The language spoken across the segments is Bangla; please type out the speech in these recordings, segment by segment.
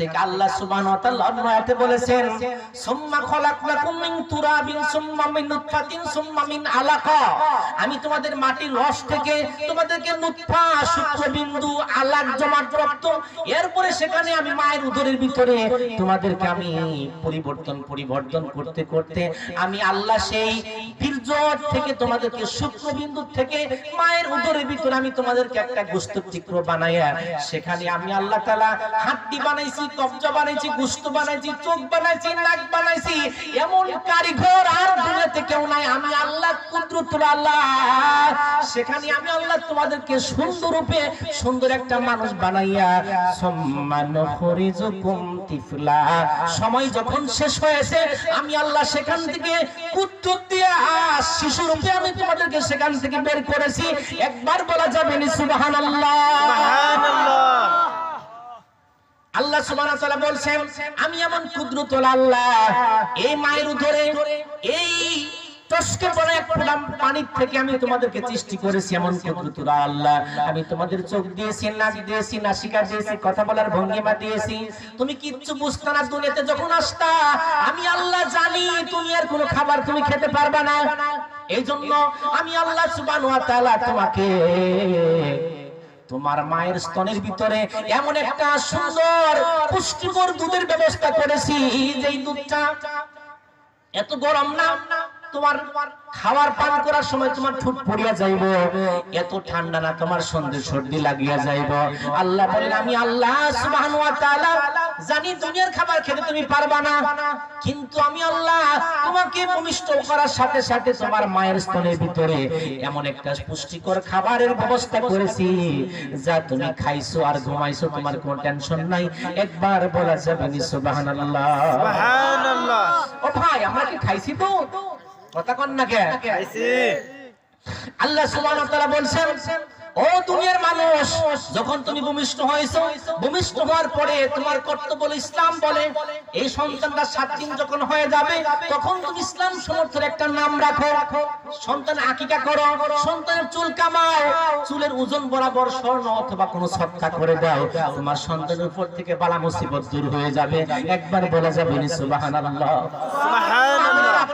থেকে আল্লাহ সুবহানাহু ওয়া তাআলা আয়াতে বলেছেন, সুম্মা খলাকনাকুম মিন তুরাবিন, সুম্মা মিন নুতফাতিন, সুম্মা মিন আলাকা। আমি তোমাদের মাটির রস থেকে তোমাদেরকে নুতফা শুক্রবিন্দু আলাক জমাট রক্ত, এরপরে সেখানে আমি মায়ের উদরের ভিতরে তোমাদেরকে আমি পরিবর্তন পরিবর্তন করতে করতে আমি আল্লাহ সেই বীর্য থেকে তোমাদেরকে শুক্রবিন্দু থেকে মায়ের উদরের ভিতরে আমি তোমাদেরকে একটা চিত্র বানাইয়া, সেখানে আমি আল্লাহ তাআলা হাড্ডি বানাইছি কবজা বানাইছি, গুস্ত বানাইছি, চোখ বানাইছি, নাক বানাইছি, এমন কারিগর আর দুনিয়াতে কেউ নাই। আমি আল্লাহ কুদরতুল আল্লাহ। সেখানে আমি আল্লাহ তোমাদেরকে সুন্দর রূপে সুন্দর একটা মানুষ বানাইয়া, সম্মান খরিজুকুম তিফলা। সময় যখন শেষ হয়েছে, আমি আল্লাহ সেখান থেকে কুত্তুর দিয়ে শিশু রূপে আমি তোমাদেরকে সেখান থেকে বের করেছি। একবার বলা যাবে নি সুবহানাল্লাহ। আল্লাহ সুবহানাহু বলছেন, আমি এমন কুদরতুল আল্লাহ, এই মায়ের উদরে, এই টসকে বড় এক ফোঁটা পানির থেকে আমি তোমাদেরকে সৃষ্টি করেছি এমন কুদরতুল আল্লাহ। আমি তোমাদের চোখ দিয়েছি, নাক দিয়েছি নাসিকা দিয়েছি, কথা বলার ভঙ্গিমা দিয়েছি। তুমি কিচ্ছু বুঝতে না, দুনিয়াতে যখন আসতা, আমি আল্লাহ জানি আর কোনো খাবার তুমি খেতে পারবে না। এই জন্য আমি আল্লাহ সুবহানাহু ওয়া তাআলা তোমাকে তোমার মায়ের স্তনের ভিতরে এমন একটা সুন্দর পুষ্টিকর দুধের ব্যবস্থা করেছি, যেই দুধটা এত গরম না, তোমার খাবার পান করার সময় তোমার ঠোঁট পড়িয়া যাইব, এত ঠান্ডা না তোমার সন্ধে সর্দি লাগিয়া যাইব। আল্লাহ বলেন, আমি আল্লাহ সুবহানাহু ওয়া তাআলা জানি দুনিয়ার খাবার খেতে তুমি পারবা না। কিন্তু আমি আল্লাহ তোমাকে ভূমিষ্ঠ করার সাথে সাথে তোমার মায়ের স্তনের ভিতরে এমন একটা পুষ্টিকর খাবারের ব্যবস্থা করেছি যা তুমি খাইছো আর ঘুমাইছো তোমার কোনো টেনশন নাই। একবার বলা যাবে নি সুবহানাল্লাহ। সুবহানাল্লাহ। ও ভাই আমরা কি খাইছি তো? কথা কন না কে? আইছি আল্লাহ সুবহানাহু ওয়া তাআলা বলছেন ও দুনিয়ার মানুষ, যখন তুমি ভূমিষ্ঠ হয়েছো, ভূমিষ্ঠ হওয়ার পরে তোমার কর্তব্য ইসলাম বলে। এই সন্তানটা সাত দিন যখন হয়ে যাবে, তখন তুমি ইসলাম সমর্থের একটা নাম রাখো। সন্তান আকিকা করো, সন্তানের চুল কামাও, চুলের ওজন বরাবর স্বর্ণ অথবা কোনো সৎকা করে দাও। তোমার সন্তানের উপর থেকে বালা মুসিবত দূর হয়ে যাবে। একবার বলা যাবে সুবহানাল্লাহ সুবহানাল্লাহ।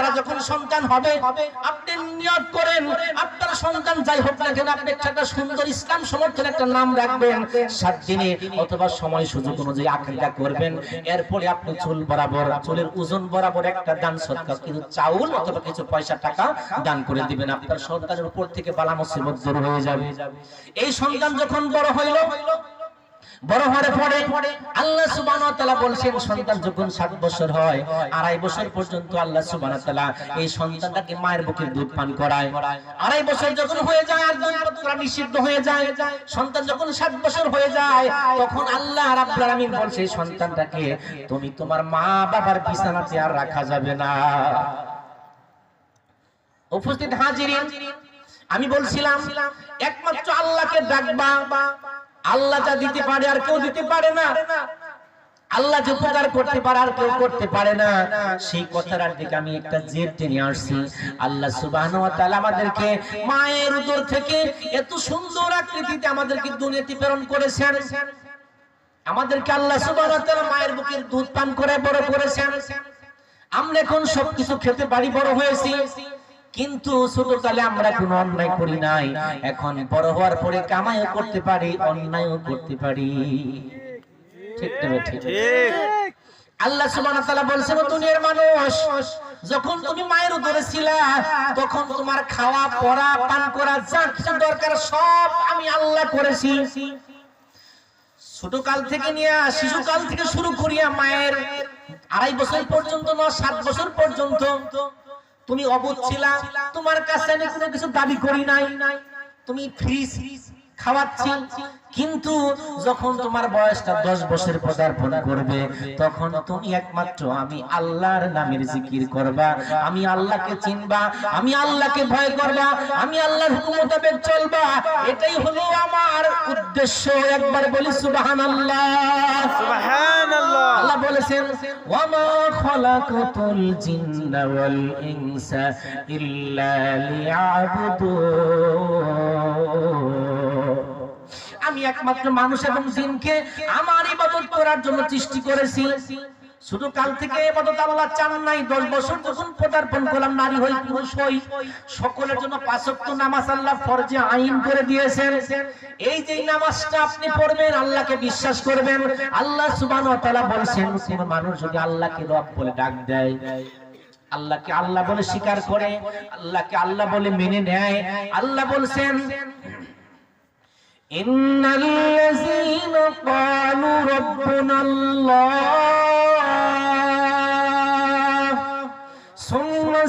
আপনারা যখন সন্তান হবে, আপনি নিয়ত করেন, আপনার সন্তান যাই হোক না কেন, আপনি একটা সুন্দর ইসলাম সমর্থন, একটা নাম রাখবেন, সাত দিনে অথবা সময় সুযোগ অনুযায়ী আকিকা করবেন। এরপরে আপনি চুল বরাবর, চুলের ওজন বরাবর একটা দান সৎকার কিছু চাউল অথবা কিছু পয়সা টাকা দান করে দিবেন, আপনার সন্তানের উপর থেকে বালা মুসিবত দূর হয়ে যাবে। এই সন্তান যখন বড় হইল বড় আল্লাহ ওয়া তাআলা সন্তান যখন 7 বছর হয়, আড়াই বছর পর্যন্ত আল্লাহ ওয়া তাআলা এই সন্তানটাকে মায়ের বুকের দুধ পান করায়। আড়াই বছর যখন হয়ে যায় আর নিষিদ্ধ হয়ে যায়, সন্তান যখন 7 বছর হয়ে যায়, তখন আল্লাহ রাব্বুল আলামিন সন্তানটাকে তুমি তোমার মা বাবার বিছানাতে আর রাখা যাবে না। উপস্থিত হাজিরিন, আমি বলছিলাম, একমাত্র আল্লাহকে ডাকবা আল্লাহ যা দিতে পারে আর কেউ দিতে পারে না। আল্লাহ যে উপকার করতে পারে আর কেউ করতে পারে না। সেই কথার দিকে আমি একটা জেদ টেনে আসছি আল্লাহ তাআলা আমাদেরকে মায়ের উদর থেকে এত সুন্দর আকৃতিতে আমাদেরকে দুনিয়াতে প্রেরণ করেছেন। আমাদেরকে আল্লাহ তাআলা মায়ের বুকের দুধ পান করে বড় করেছেন। আমরা এখন সবকিছু খেতে পারি বড় হয়েছি। কিন্তু ছোটকালে আমরা কোনো অন্যায় করি নাই। এখন বড় হওয়ার পরে কামাইও করতে পারি অন্যায়ও করতে পারি। ঠিক না ঠিক আল্লাহ সুবহানাহু তাআলা বলছেন ও দুনিয়ার মানুষ যখন তুমি মায়ের উদরে ছিলা তখন তোমার খাওয়া পড়া পান করা যা কিছু দরকার সব আমি আল্লাহ করেছি। ছোট কাল থেকে নিয়ে শিশুকাল থেকে শুরু করিয়া মায়ের আড়াই বছর পর্যন্ত না সাত বছর পর্যন্ত তুমি অবুধ ছিলা, তোমার কাছে আমি কোনো কিছু দাবি করি নাই। তুমি ফ্রি খাওয়াচ্ছি, কিন্তু যখন তোমার বয়সটা দশ বছর পদার্পণ করবে, তখন তুমি একমাত্র আমি আল্লাহর নামের জিকির করবা, আমি আল্লাহকে চিনবা, আমি আল্লাহকে ভয় করবা, আমি আল্লাহর হুকুম মোতাবেক চলবা, এটাই হলো আমার উদ্দেশ্য। একবার বলি, সুবহানাল্লাহ। সুবহানাল্লাহ। আল্লাহ বলেছেন, ওয়ামা খলাকাতুল জিন্না ওয়াল ইনসা ইল্লা লিয়াবুদুন। আমি একমাত্র মানুষ এবং জিনকে আমার ইবাদত করার জন্য সৃষ্টি করেছি। শুধু কাল থেকে এবাদত আল্লাহ চান নাই, দশ বছর যখন পদার্পণ করলাম, নারী হই পুরুষ হই, সকলের জন্য পাঁচক্ত নামাজ আল্লাহ ফরজে আইন করে দিয়েছেন। এই যে নামাজটা আপনি পড়বেন, আল্লাহকে বিশ্বাস করবেন। আল্লাহ সুবান বলছেন, কোন মানুষ যদি আল্লাহকে রব বলে ডাক দেয়, আল্লাহকে আল্লাহ বলে স্বীকার করে, আল্লাহকে আল্লাহ বলে মেনে নেয়, আল্লাহ বলছেন ইন্নাল্লাযীনা ক্বালু রাব্বুনা আল্লাহ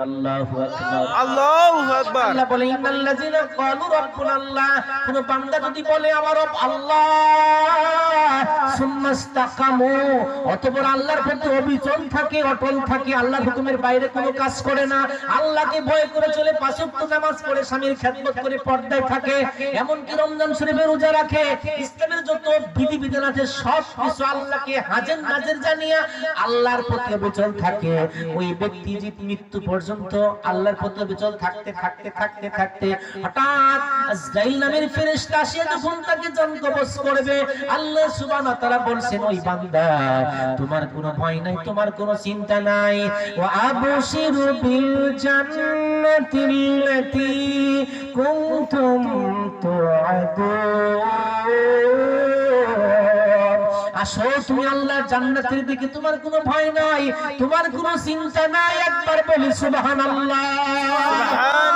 আল্লাহ হুকুমের বাইরে কোনো কাজ করে না। আল্লাহকে ভয় করে চলে নামাজ পড়ে স্বামীর খেদমত করে পর্দায় থাকে। এমনকি রমজান রোজা রাখে। ইসলামের যত বিধি বিধান আছে সব কিছু আল্লাহকে হাজের জানিয়া আল্লাহর প্রতি অবিচল থাকে। ওই ব্যক্তি যে মৃত্যু পর্যন্ত আল্লাহর প্রতি অবিচল থাকতে থাকতে থাকতে থাকতে হঠাৎ আজরাইল নামের ফেরেশতা আসিয়া যখন তাকে জান কবজ করবে, আল্লাহ সুবহানাহু তাআলা বলছেন, ওই বান্দা, তোমার কোনো ভয় নাই, তোমার কোনো চিন্তা নাই। ওয়া আবশিরু বিল জান্নাতিল্লাতী কুনতুম তুআদুন। আসো, তুমি আল্লাহ জান্নাতের দিকে, তোমার কোনো ভয় নাই, তোমার কোনো চিন্তা নাই, একবার বলি সুবহানাল্লাহ সুবহানাল্লাহ।